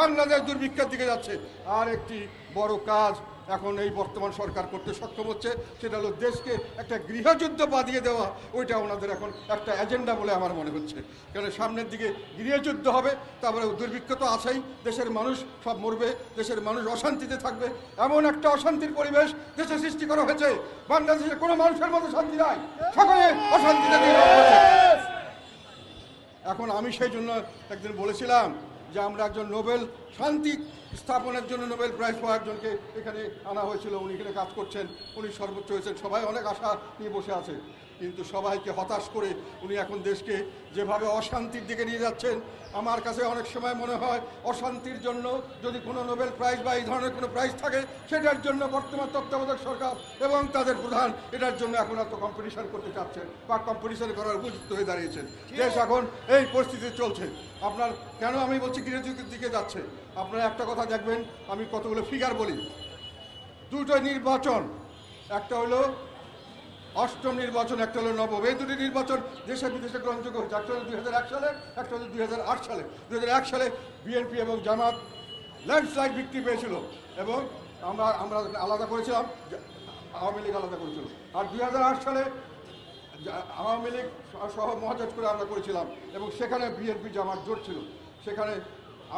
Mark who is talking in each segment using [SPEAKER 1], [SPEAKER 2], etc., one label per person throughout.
[SPEAKER 1] বাংলাদেশ দুর্ভিক্ষের দিকে যাচ্ছে। আর একটি বড় কাজ এখন এই বর্তমান সরকার করতে সক্ষম হচ্ছে, সেটা হলো দেশকে একটা গৃহযুদ্ধ বাদিয়ে দেওয়া, ওইটা ওনাদের এখন একটা এজেন্ডা বলে আমার মনে হচ্ছে। কারণ সামনের দিকে গৃহযুদ্ধ হবে, তারপরে দুর্ভিক্ষ তো আছেই, দেশের মানুষ সব মরবে, দেশের মানুষ অশান্তিতে থাকবে। এমন একটা অশান্তির পরিবেশ দেশে সৃষ্টি করা হয়েছে বাংলাদেশের কোনো মানুষের মতো শান্তি নাই। সকলে অশান্তিতে এখন আমি সেই জন্য একদিন বলেছিলাম যে আমরা একজন নোবেল শান্তি স্থাপনের জন্য নোবেল প্রাইজ পাওয়া একজনকে এখানে আনা হয়েছিল। উনি এখানে কাজ করছেন উনি সর্বোচ্চ হয়েছেন। সবাই অনেক আশা নিয়ে বসে আছে। কিন্তু সবাইকে হতাশ করে উনি এখন দেশকে যেভাবে অশান্তির দিকে নিয়ে যাচ্ছেন আমার কাছে অনেক সময় মনে হয় অশান্তির জন্য যদি কোনো নোবেল প্রাইজ বা এই ধরনের কোনো প্রাইজ থাকে সেটার জন্য বর্তমান তত্ত্বাবধায়ক সরকার এবং তাদের প্রধান এটার জন্য এখন এত কম্পিটিশন করতে চাচ্ছেন বা কম্পিটিশন করার উপযুক্ত হয়ে দাঁড়িয়েছেন। দেশ এখন এই পরিস্থিতি চলছে। আপনার কেন আমি বলছি গৃহযুগের দিকে যাচ্ছে? আপনারা একটা কথা দেখবেন, আমি কতগুলো ফিগার বলি। দুটো নির্বাচন, একটা হলো অষ্টম নির্বাচন, একটা হলো নবম এই দুটি নির্বাচন, দেশে বিদেশে গ্রহণযোগ্য হয়েছে। একটা হলো দুই হাজার এক সালে, একটা হলো দুই হাজার আট সালে। দুই হাজার এক সালে বিএনপি এবং জামাত ল্যান্ডস্লাইড বিক্রি পেয়েছিল এবং আমরা আমরা আলাদা করেছিলাম আওয়ামী লীগ আলাদা করেছিল। আর দুই হাজার আট সালে আওয়ামী লীগ সহ মহাজোট করে আমরা করেছিলাম এবং সেখানে বিএনপি জামাত জোট ছিল। সেখানে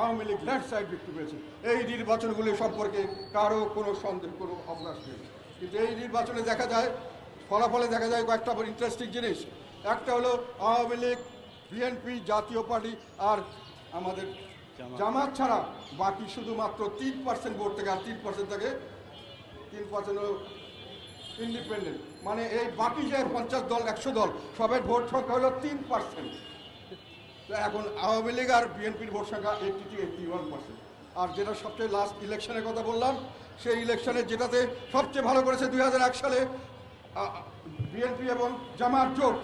[SPEAKER 1] আওয়ামী লীগ লেফট সাইড বিক্রি পেয়েছে এই নির্বাচনগুলি সম্পর্কে কারও কোনো সন্দেহ কোনো অবকাশ নেই কিন্তু এই নির্বাচনে দেখা যায় ফলাফলে দেখা যায় কয়েকটা ইন্টারেস্টিং জিনিস। একটা হলো Awami League BNP Jatiya Party আর আমাদের জামাত। ছাড়া বাকি শুধুমাত্র তিন পার্সেন্ট ভোট থেকে আর তিন পার্সেন্ট থেকে তিন পার্সেন্ট ইন্ডিপেন্ডেন্ট মানে এই বাকি যে পঞ্চাশ দল একশো দল সবের ভোট সংখ্যা হলো তিন পার্সেন্ট এখন আওয়ামী লীগ আর বিএনপির ভোট সংখ্যা eighty two eighty one percent আর যেটা সবচেয়ে লাস্ট ইলেকশনের কথা বললাম, সেই ইলেকশনে যেটাতে সবচেয়ে ভালো করেছে দুই হাজার এক সালে বিএনপি এবং জামাত জোট,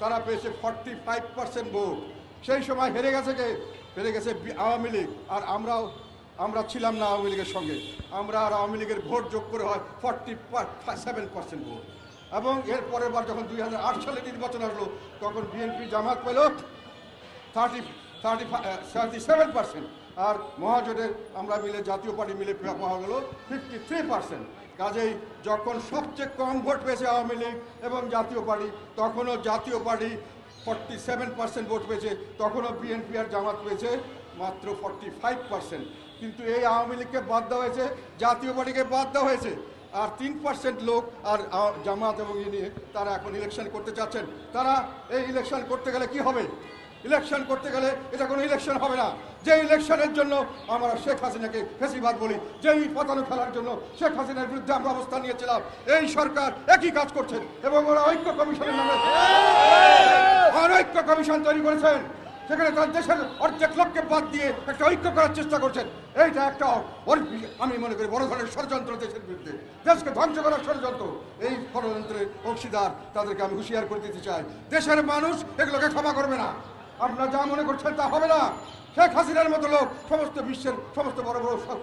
[SPEAKER 1] তারা পেয়েছে ফর্টি ফাইভ পার্সেন্ট ভোট। সেই সময় হেরে গেছে কে? হেরে গেছে আওয়ামী লীগ। আর আমরাও, আমরা ছিলাম না আওয়ামী লীগের সঙ্গে। আমরা আর আওয়ামী লীগের ভোট যোগ করে হয় ফর্টি সেভেন পার্সেন্ট ভোট। এবং এর পরের বার যখন দুই হাজার আট সালে নির্বাচন আসলো, তখন বিএনপি জামাত পেল thirty thirty thirty seven percent আর মহাজোটের আমরা মিলে, জাতীয় পার্টি মিলে পাওয়া গেল ফিফটি থ্রি পার্সেন্ট কাজেই যখন সবচেয়ে কম ভোট পেয়েছে আওয়ামী লীগ এবং জাতীয় পার্টি, তখনও Jatiya Party forty seven percent vote পেয়েছে, তখনও বিএনপি আর জামাত পেয়েছে মাত্র ফর্টি ফাইভ পার্সেন্ট কিন্তু এই আওয়ামী লীগকে বাদ দেওয়া হয়েছে, জাতীয় পার্টিকে বাদ দেওয়া হয়েছে। আর তিন পার্সেন্ট লোক আর জামাত এবং ই নিয়ে তারা এখন ইলেকশন করতে চাচ্ছেন। তারা এই ইলেকশন করতে গেলে কি হবে? ইলেকশন করতে গেলে এটা কোনো ইলেকশন হবে না। যে ইলেকশনের জন্য আমরা শেখ হাসিনাকে ফেসিবাদ বলি, যেই পতানো খেলার জন্য শেখ হাসিনার বিরুদ্ধে আমরা অবস্থান নিয়েছিলাম, এই সরকার একই কাজ করছেন এবং ওরা ঐক্য কমিশনের নামে অনৈক্য কমিশন তৈরি করেছেন। সেখানে তার দেশের অর্ধেক লোককে বাদ দিয়ে একটা ঐক্য করার চেষ্টা করছেন। এইটা একটা আমি মনে করি বড় ধরনের ষড়যন্ত্র দেশের বিরুদ্ধে। দেশকে ধ্বংস করার ষড়যন্ত্র, এই ষড়যন্ত্রের অংশীদার তাদেরকে আমি হুঁশিয়ার করে দিতে চাই। দেশের মানুষ এগুলোকে ক্ষমা করবে না। আপনারা যা মনে করছেন তা হবে না। শেখ হাসিনার মতো লোক, সমস্ত বিশ্বের সমস্ত বড় বড় শক্তি